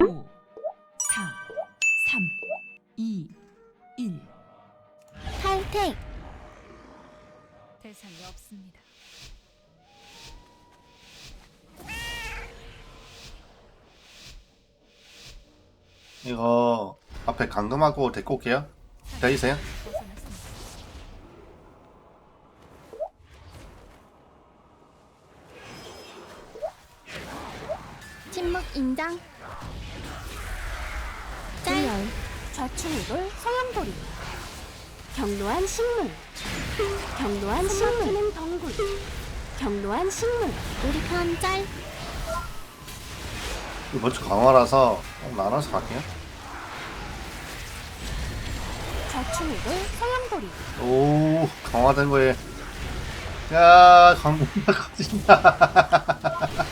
5, 4, 3, 2, 1. 탈퇴 대상이 없습니다. 이거 앞에 감금하고 데리고 올게요. 기다리세요. 식물 경로한 식물 덩굴 경로한 식물 우리 편짤 이번 주 강화라서 나눠서 갈게요. 좌충우돌 서양돌이 오 강화된 거에 야 강공다 커진다.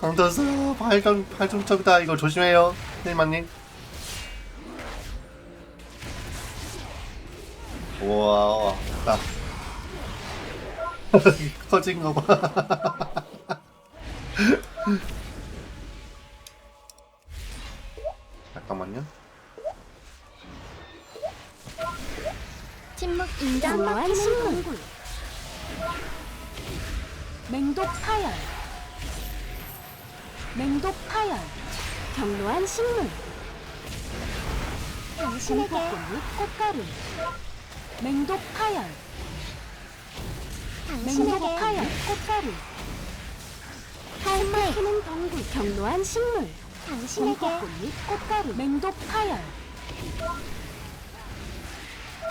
강도수 발정 발중첩이다. 이거 조심해요, 힐마님. 우와, 나 커진 거 봐. 잠깐만요. 침묵 인장 경로한 식물 맹독 파열. 맹독 파열. 경로한 식물. 당신에게 꽃가루 맹독 파열. 맹독 당신에게 파열 꽃가루 탈퇴. 피는 덩굴. 경로한 식물. 당신에게 공포꽃잎 꽃가루 맹독 파열.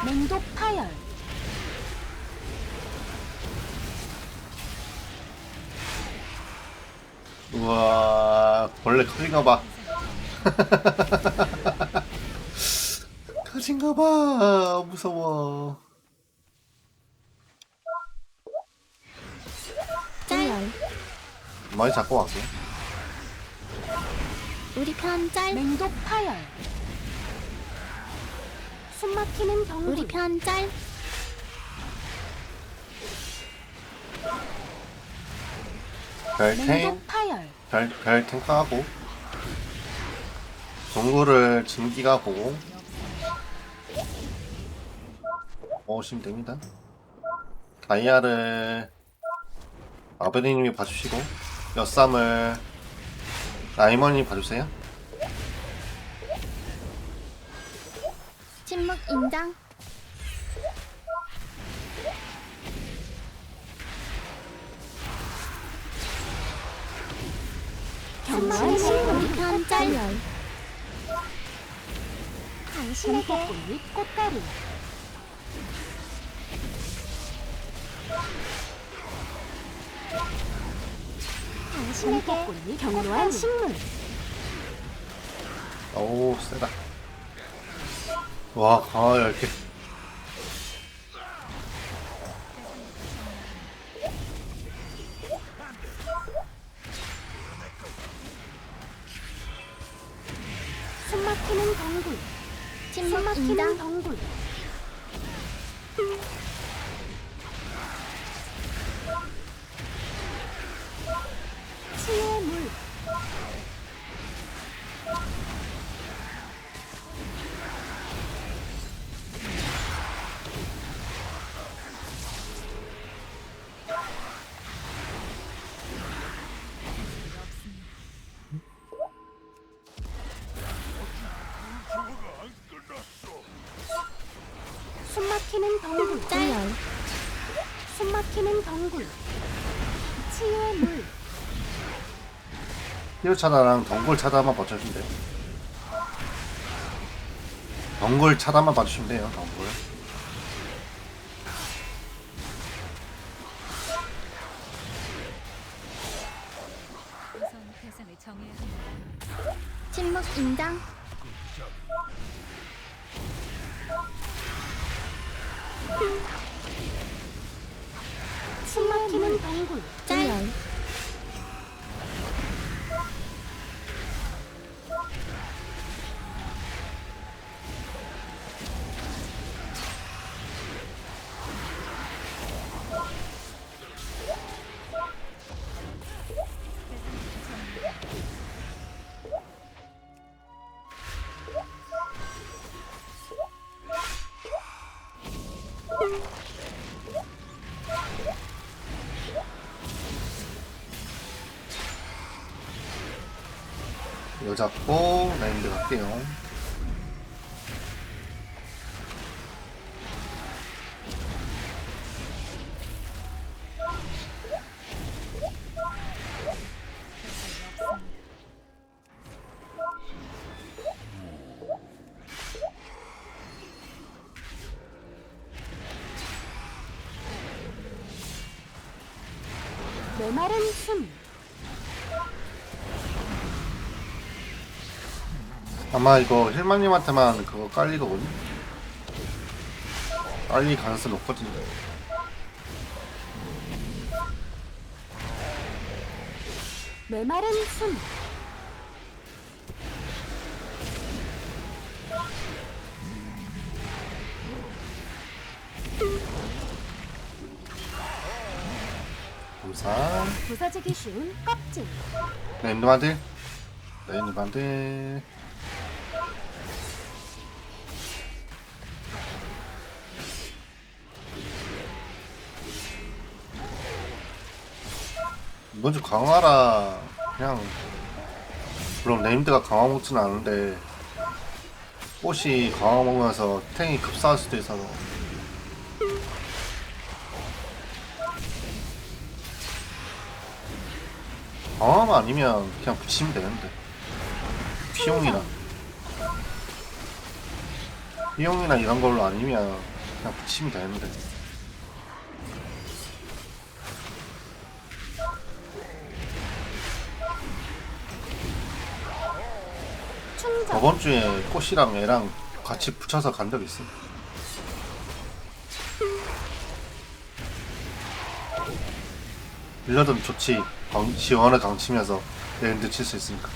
맹독 파열. 우와 벌레 커진가 봐 커진가 봐. 무서워. 짤. 많이 잡고 갈게. 우리 편 짤. 맹독 파열. 숨막히는 덩굴 우리 편 짤. 별탱 맹독 파열. 별, 별 탱크하고. 동굴을 진기가 보고 오시면 됩니다. 다이아를 아베리님이 봐주시고 엿삼을 라이머님이 봐주세요. 침묵 경로한 식물 우리 편짤. 당신에게 꽃가루 당신에게 경로한 식물. 어우 세다. 와 강화 이렇게. 숨막히는 덩굴. 숨막히는 덩굴 숨막히는 덩굴. 짤 숨막히는 덩굴. 치유의 물. 히어 차다랑 덩굴 차다만 버텨주면 돼요. 덩굴 차다만 봐주시면 돼요 덩굴 잡고 라인드 갈게요. 메마른 숨 아마 이거 힐마님한테만 그거 깔리거든요. 깔릴 가능성이 높거든요. 메마른 숨 감사. 부서지기 쉬운 껍질 레인드만들. 레인드만들. 이번 주 강화라 그냥 물론 네임드가 강화 먹지는 않은데 꽃이 강화 먹으면서 탱이 급사할 수도 있어서. 강화만 아니면 그냥 붙이면 되는데. 피용이나. 피용이나 이런 걸로 아니면 그냥 붙이면 되는데 저번 주에 꽃이랑 애랑 같이 붙여서 간 적 있어. 빌려든 좋지. 강, 지원을 강치면서 레인드 칠수 있으니까.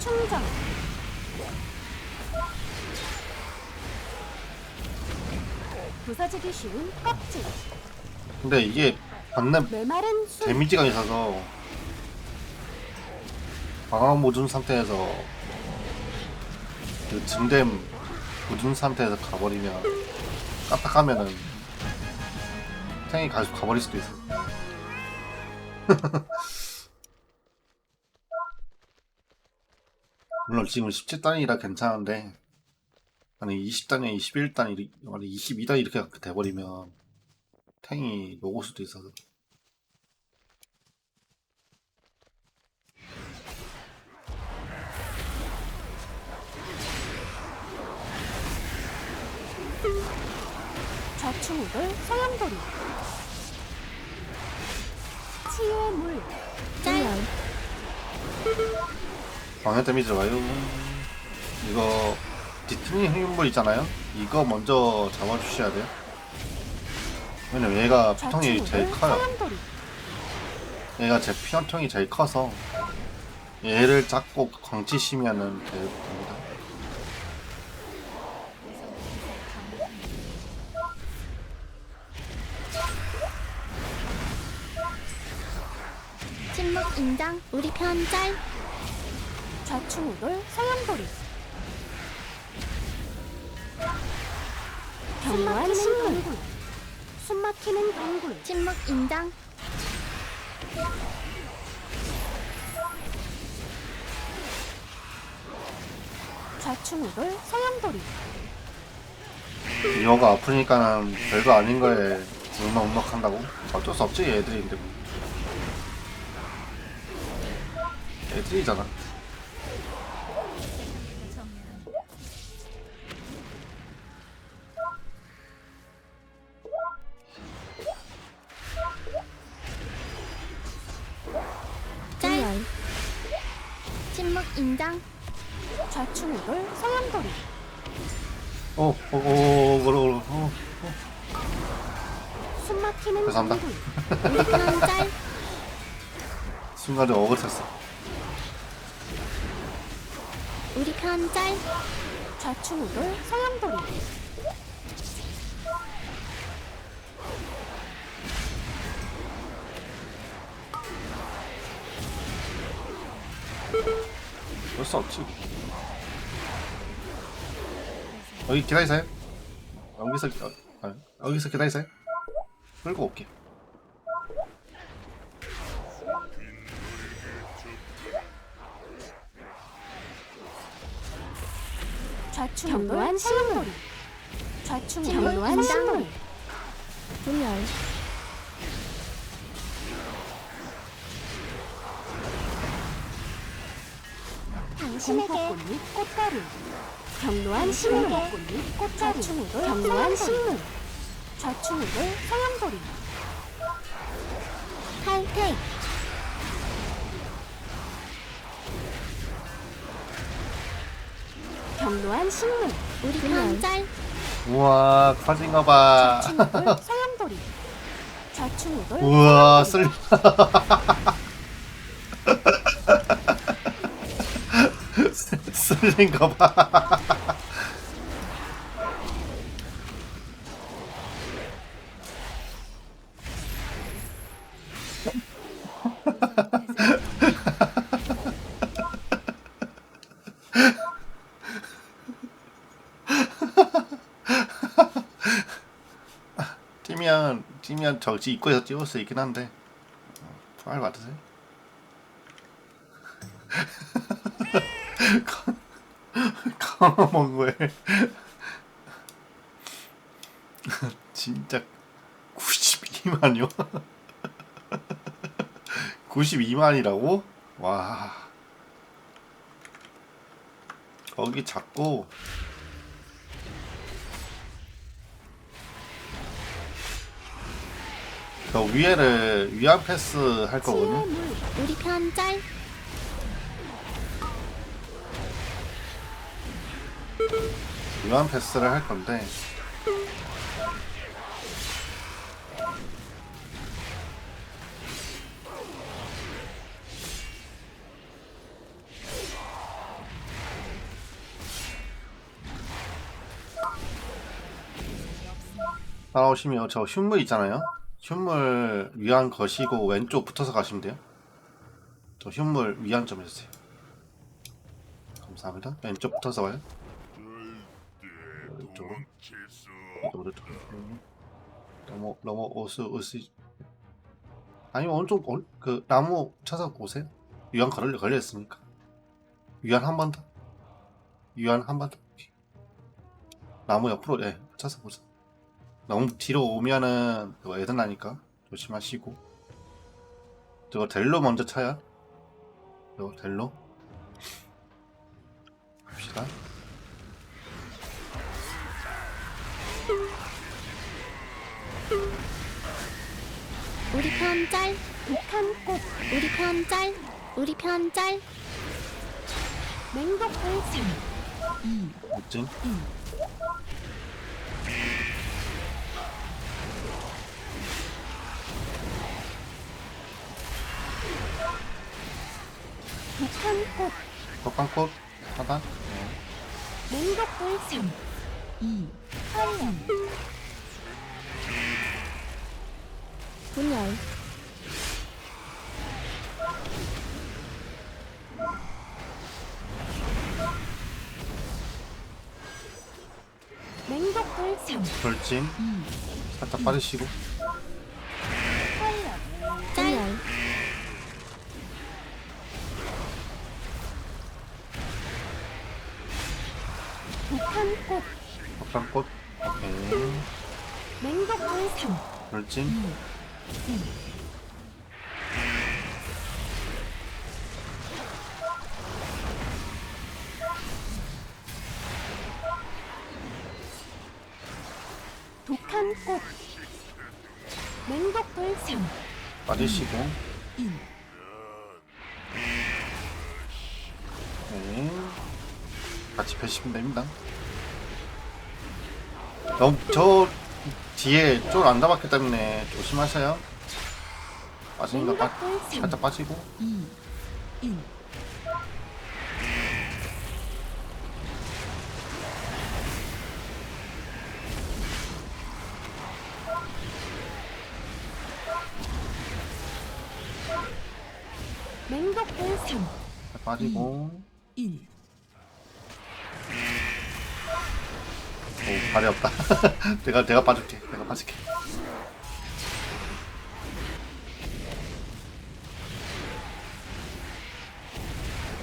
충전 부서지기 쉬운 껍질 근데 이게 받는 메마른 숨 데미지가 있어서 방황 모든 상태에서 그 증댐 묻은 상태에서 가버리면 까딱하면은 탱이 가, 가버릴 수도 있어. 물론 지금 17단이라 괜찮은데 아니 20단이 21단이 아니 22단 이렇게 돼버리면 탱이 녹을 수도 있어서 좌충우돌 소용돌이 치유의 물 짤 방해 데미지 와요. 이거 디트니 흥분물 있잖아요. 이거 먼저 잡아주셔야 돼요. 왜냐면 얘가 피통이 제일 커요. 소용돌이 얘가 제 피통이 제일 커서 얘를 잡고 광치시면은 됩니 편 짤. 좌충우돌 소용돌이. 경로한 신문 숨막히는 동굴. 침묵 인장. 좌충우돌 소용돌이. 이어가 아프니까는 별거 아닌 거에 울먹울먹 한다고? 어쩔 수 없지 애들인데 뭐. 정리합니다. 짤. 침묵 인장 좌충우돌 소용돌이. 어, 어, 어, 어, 뭐라, 뭐라, 어. 숨막히는 우리 편 짤. 순간에 어긋했어. 우리 편짤 좌충우돌 소용돌이 그럴 수 없지. 여기 기다리세요. 여기서, 기- 어, 아, 여기서 기다리세요. 끌고 올게. 좌충우돌 경로한 소용돌이 좌충우돌 경로한 소용돌이 분열. 당신에게 공포꽃잎. 꽃가루 경로한 식물 꽃잎 꽃가루 좌충우돌 경로한 식물. 좌충우돌 소용돌이. 탈퇴 경로한 식물 우리 편짤 우와 커진가 봐. 좌충우돌 소용돌이. 좌충우돌 우와 쓸 쓸린가 봐 뛰면 저지 입구에서 띄울 수 있긴 한데 말 받으세요. 카모몽구에 진짜 92만이요? 92만이라고? 와 거기 작고 저 위에를 위안 패스 할 거거든요. 물 우리 편 짤 위안 패스를 할 건데 따라오시면 저 흉물 있잖아요. 흉물 위안 거시고 왼쪽 붙어서 가시면 돼요. 저 흉물 위안 좀 해주세요. 감사합니다. 왼쪽 붙어서 와요. 이쪽으로 좀 너무 너무 오스 오스. 아니면 오른쪽 올- 그 나무 찾아 오세요. 위안 걸려 걸려 있으니까. 위안 한 번 더. 위안 한 번 더. 나무 옆으로 예 찾아 보세요 너무 뒤로 오면은 그거 애들 나니까 조심하시고. 저거 델로 먼저 차야 이거 델로. 봅시다. 우리 편짤 북한 꽃 우리 편 짤 우리 편 짤. 맹독불 2, 멋진? 1. 북한 꽃 덕광꽃 하단? 맹독불 3, 2, 분열 맹독불 3, 돌진. 2, 살짝 빠지시고 덕광꽃 오케이 맹독불 3, 돌진 1. 독한 꽃 맹독불 3, 빠지시고 1. 네. 같이 펴시면 됩니다 너무 저 뒤에 쫄안 잡았기 때문에 조심하세요. 빠지니까 빠, 살짝 빠지고. 2, 1. 맹독불 3, 빠지고 내가 내가 빠질게. 내가 빠질게.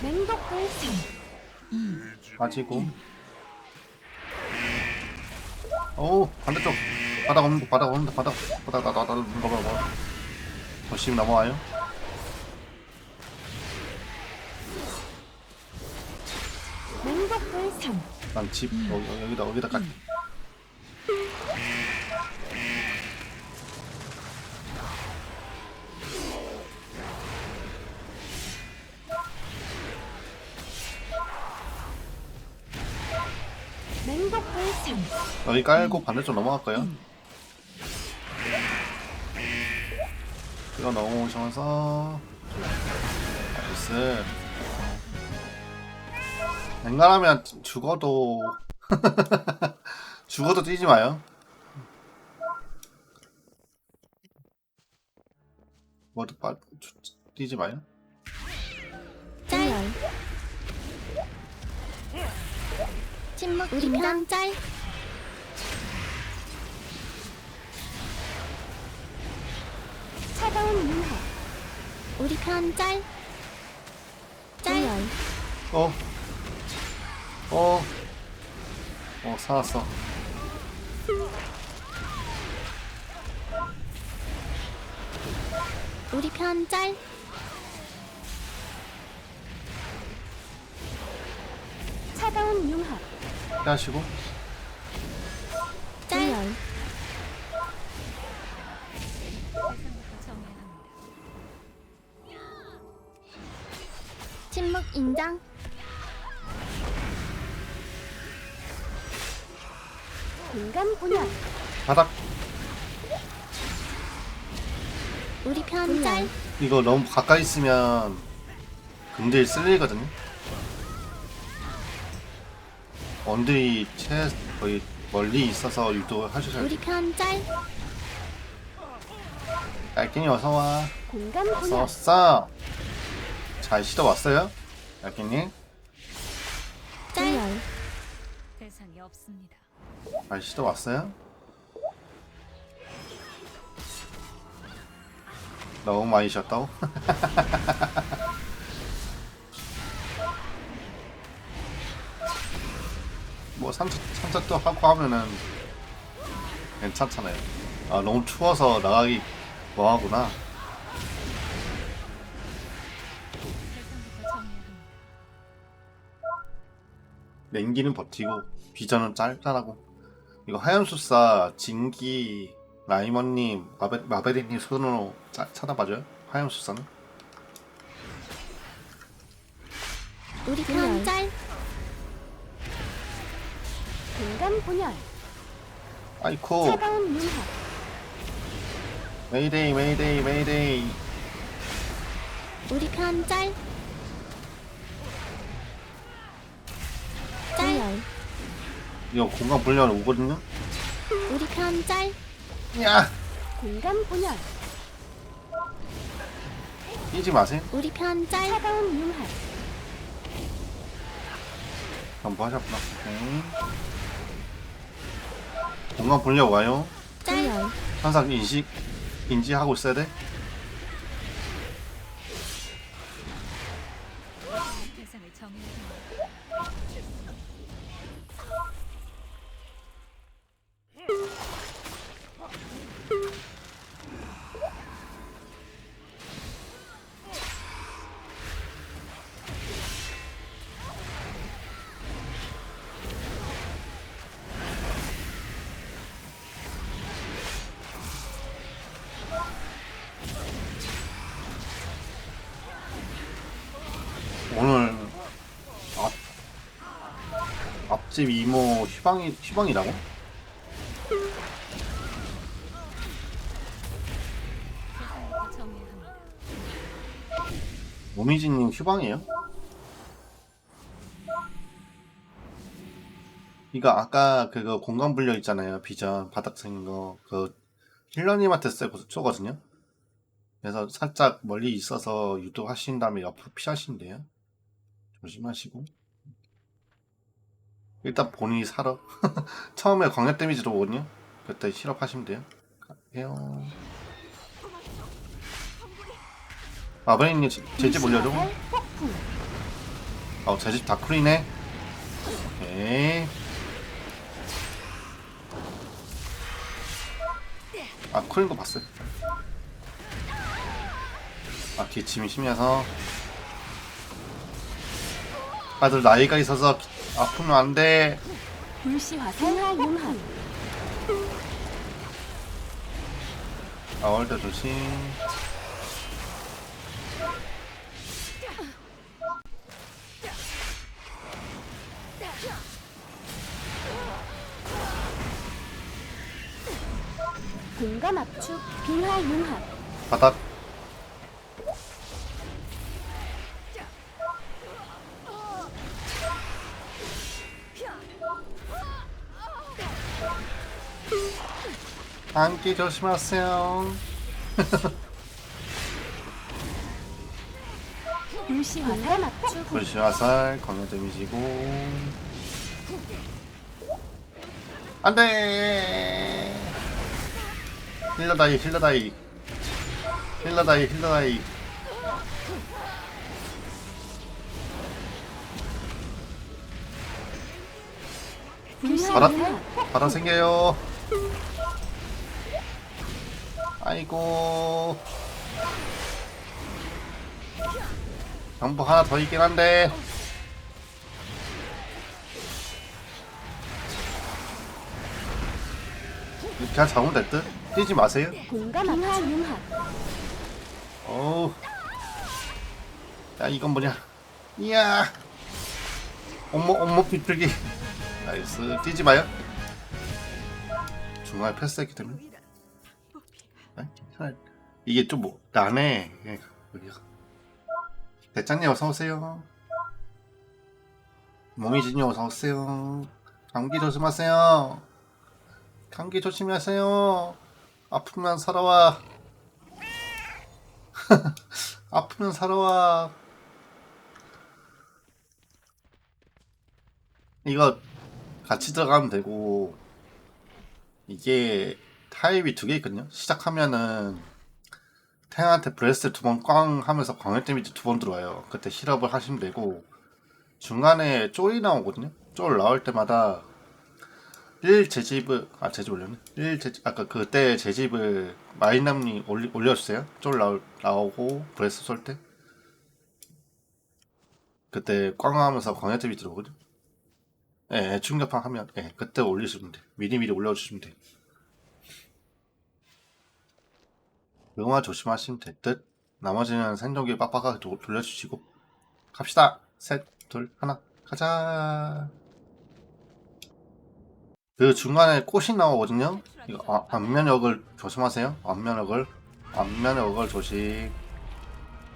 맹독불 3, 2, 빠지고 오 반대쪽. 바닥 없는 바닥 없는 바닥. 바닥 바닥 바닥 바닥 바닥 조심 넘어와요. 맹독 불사 난집 여기, 여기다 여기다 깔 여기 깔고 반대쪽 넘어갈까요? 인, 이거 넘어오셔서 나이스. 앵간하면 죽어도 죽어도 뛰지 마요. 뭐도 빨 뛰지 마요. 짤 침묵 우리 편 짤. 차가운 윤화 우리 편 짤. 짤. 어. 어. 어, 살았어. 우리 편 짤. 차가운 윤화 피하시고. 짤. 침묵 인장. 공간 분열 바닥. 우리 편 짤. 이거 너무 가까이 있으면 근딜 쓸리거든요. 원딜이 최 거의 멀리 있어서 유도 하셔야 우리 돼. 편 짤. 얄ken이 어서 와. 공간 어서 분열 왔어. 잘 시도 왔어요? 짤. 대상이 없습니다. 잘 시도 왔어요? 너무 많이 쉬었다고? 산책도 하고 하면은 괜찮잖아요. 아 너무 추워서 나가기 뭐하구나. 냉기는 버티고 비전은 짧다라고. 이거 하얀수사 진기 라이먼님 마베, 마베리님 손으로 짜, 찾아봐줘요. 하얀수사는 우리 편 짤. 공간 분열 아이코 차가운 메이데이 메이데이 메이데이 우리 편 짤. 짤. 이거 공간 분열 오거든요. 우리 편 짤. 야 공간 분열 뛰지 마세요. 우리 편 짤. 차가운 윤화 전부 하셨구나. 오케이. 공간 분열 와요. 짤. 항상 인식 인지하고 있어야 돼. 앞집 이모? 대상부터 정리합니다. 모미진님 휴방이에요? 이거 아까 그거 공간 분열 있잖아요 비전 바닥 생긴 거그 힐러님한테 쓰고 쏘거든요 그래서 살짝 멀리 있어서 유도하신 다음에 옆으로 피하시면 돼요 조심하시고 일단 본인이 살아. 처음에 광역 데미지 들어오거든요. 그때 실업하시면 돼요. 아버님 제집 올려줘. 불시야살 폭풍 어, 제집 다쿨이네. 오케이. 아 쿨인 거 봤어요. 아 기침이 심해서. 다들 나이가 있어서 기- 아프면 안 돼. 불시화살 융합 나올 때 조심. 공감 압축 빙하 융합. 바닥 안기 조심하세요. 불시 화살 광역 데미지고. 안돼! 힐러다이 힐러다이. 힐러다이 힐러다이. 바라- 바다 생겨요 아이고. 정보 하나 더 있긴 한데. 그냥 잡으면 될듯? 뛰지 마세요. 어우. 야 이건 뭐냐. 이야. 온몸 온몸 비틀기. 나이스. 뛰지 마요. 중간에 패스했기 때문에. 이게 좀 뭐 나네 예, 여기가. 대장님 어서 오세요. 모미진님 어서 오세요. 감기 조심하세요. 감기 조심하세요. 아프면 살아와. 아프면 살아와. 이거 같이 들어가면 되고 이게 타입이 두 개 있거든요. 시작하면은 탱한테 브레스트 두번 꽝 하면서 광역 데미지 두 번 들어와요. 그때 힐업을 하시면 되고 중간에 쫄이 나오거든요. 쫄 나올 때마다 1 재집을 아 재집 올렸네 1 재집 아까 그때 재집을 마이남님 올리, 올려주세요 쫄 나올, 나오고 브레스 쏠 때 그때 꽝 하면서 광야탭이 들어오거든 예, 예 충격파 하면 예 그때 올리시면 돼 미리미리 올려주시면 돼 영화 조심하시면 될 듯 나머지는 생존기 빡빡하게 도- 돌려주시고 갑시다 셋 둘 하나 가자 그 중간에 꽃이 나오거든요. 이거 아, 앞면역을 조심하세요. 앞면역을 앞면역을 조심.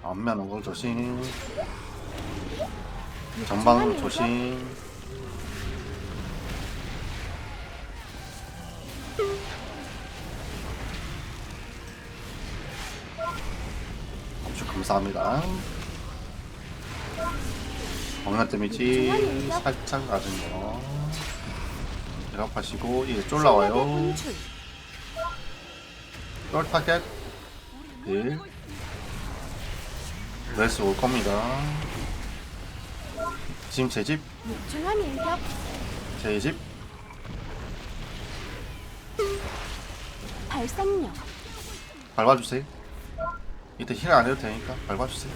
앞면역을 조심. 전방 조심. 감사합니다. 광란 데미지 살짝 낮은 거. 대답하시고 이제 쫄 나와요. 쫄 타겟 1 레스 올 겁니다. 지금 제 집, 제 집, 발상력 밟아주세요. 이때 힐 안 해도 되니까 밟아주세요.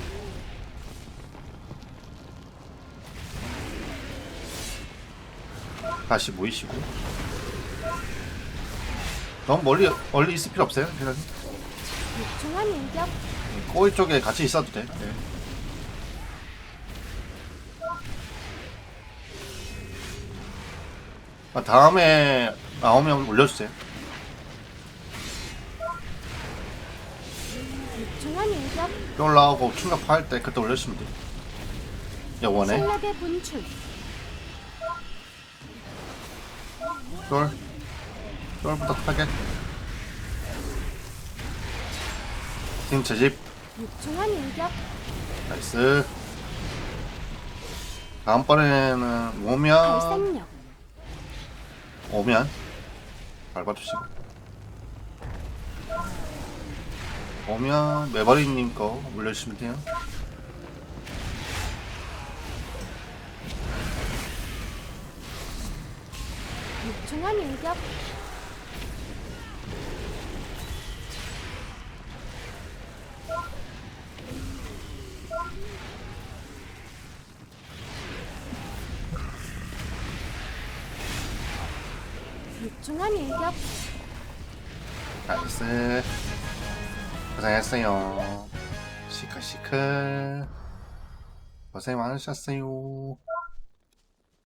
다시 모이시고. 너무 멀리, 멀리 있을 필요 없어요. 그냥 육중한 일격 꼬리 쪽에 같이 있어도 돼. 네. 아, 다음에 나오면 올려주세요. 육중한 쫄 나오고 충격 파 할 때 그때 올려주시면 돼. 영원해. 신력의 분출 쫄. 쫄부터 타겟. 지금 제 집. 육중한 일격 나이스. 다음번에는 오면, 오면, 밟아주시고. 오면 메바리님 거 올려주시면 돼요. 중한 인격 중한 인격 나이스. 고생했어요. 시크시크. 고생 많으셨어요